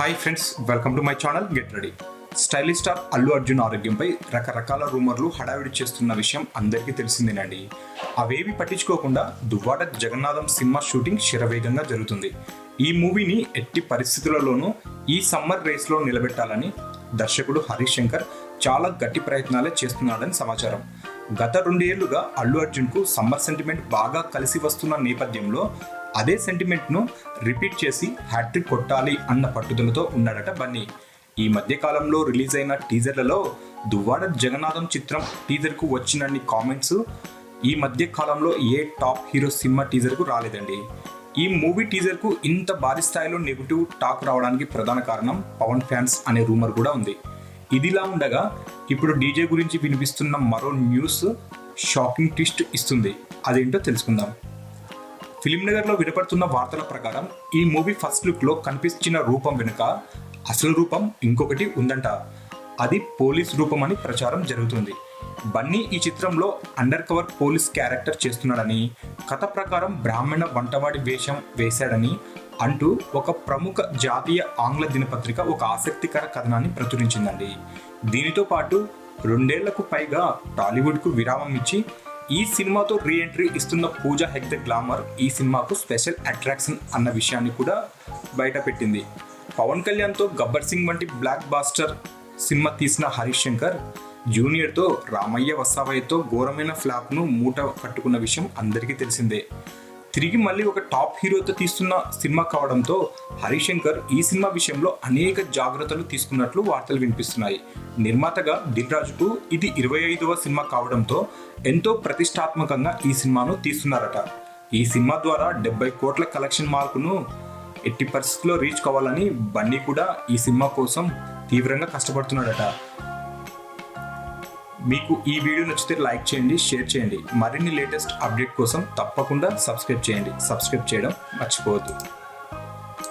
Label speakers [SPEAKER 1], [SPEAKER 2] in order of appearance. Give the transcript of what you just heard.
[SPEAKER 1] Hi friends welcome to my channel get ready stylish star Allu Arjun ఆరోగ్యంపై రకరకాల రూమర్లు హడావిడి చేస్తున్న విషయం అందరికీ తెలిసిందేనండి. అవేవి పట్టించుకోకుండా దువ్వాడ జగన్నాథం సినిమా షూటింగ్ శరవేగంగా జరుగుతుంది. ఈ మూవీని ఎట్టి పరిస్థితులలోనూ ఈ సమ్మర్ రేస్లో నిలబెట్టాలని దర్శకుడు హరీష్ శంకర్ చాలా గట్టి ప్రయత్నాలే చేస్తున్నాడని సమాచారం. గత రెండేళ్ళుగా అల్లు అర్జున్కు సమ్మర్ సెంటిమెంట్ బాగా కలిసి వస్తున్న నేపథ్యంలో అదే సెంటిమెంట్ను రిపీట్ చేసి హ్యాట్రిక్ కొట్టాలి అన్న పట్టుదలతో ఉన్నాడట బన్నీ. ఈ మధ్యకాలంలో రిలీజ్ అయిన టీజర్లలో దువ్వాడ జగన్నాథం చిత్రం టీజర్కు వచ్చినన్ని కామెంట్స్ ఈ మధ్య కాలంలో ఏ టాప్ హీరో సినిమా టీజర్కు రాలేదండి. ఈ మూవీ టీజర్కు ఇంత భారీ స్థాయిలో నెగిటివ్ టాక్ రావడానికి ప్రధాన కారణం పవన్ ఫ్యాన్స్ అనే రూమర్ కూడా ఉంది. ఇదిలా ఉండగా ఇప్పుడు డీజే గురించి వినిపిస్తున్న మరో న్యూస్ షాకింగ్ ట్విస్ట్ ఇస్తుంది. అదేంటో తెలుసుకుందాం. ఫిలిం నగర్లో వినపడుతున్న వార్తల ప్రకారం ఈ మూవీ ఫస్ట్ లుక్లో కనిపించిన రూపం వెనుక అసలు రూపం ఇంకొకటి ఉందంట. అది పోలీస్ రూపం అని ప్రచారం జరుగుతుంది. బన్నీ ఈ చిత్రంలో అండర్ కవర్ పోలీస్ క్యారెక్టర్ చేస్తున్నాడని కథ ప్రకారం బ్రాహ్మణ వంటవాడి వేషం వేశాడని అంటూ ఒక ప్రముఖ జాతీయ ఆంగ్ల దినపత్రిక ఒక ఆసక్తికర కథనాన్ని ప్రచురించిందండి. దీనితో పాటు రెండేళ్ళకు పైగా టాలీవుడ్కు విరామం ఇచ్చి ఈ సినిమాతో రీ ఎంట్రీ ఇస్తున్న పూజా హెగ్దే గ్లామర్ ఈ సినిమాకు స్పెషల్ అట్రాక్షన్ అన్న విషయాన్ని కూడా బయటపెట్టింది పవన్ కళ్యాణ్తో గబ్బర్ సింగ్ వంటి బ్లాక్ బాస్టర్ సినిమా తీసిన హరీష్ శంకర్ జూనియర్తో రామయ్య వసావయ్యతో ఘోరమైన ఫ్లాప్ను మూట కట్టుకున్న విషయం అందరికీ తెలిసిందే. తిరిగి మళ్ళీ ఒక టాప్ హీరోతో తీస్తున్న సినిమా కావడంతో హరిశంకర్ ఈ సినిమా విషయంలో అనేక జాగ్రత్తలు తీసుకున్నట్లు వార్తలు వినిపిస్తున్నాయి. నిర్మాతగా దిల్ రాజుకు ఇది ఇరవై ఐదవ సినిమా కావడంతో ఎంతో ప్రతిష్టాత్మకంగా ఈ సినిమాను తీస్తున్నారట. ఈ సినిమా ద్వారా డెబ్బై కోట్ల కలెక్షన్ మార్కును ఎట్టి పరిస్థితుల్లో రీచ్ కావాలని బన్నీ కూడా ఈ సినిమా కోసం తీవ్రంగా కష్టపడుతున్నాడట. మీకు ఈ వీడియో నచ్చితే లైక్ చేయండి షేర్ చేయండి. మరిన్ని లేటెస్ట్ అప్డేట్ కోసం తప్పకుండా సబ్స్క్రైబ్ చేయండి. సబ్స్క్రైబ్ చేయడం మర్చిపోవద్దు.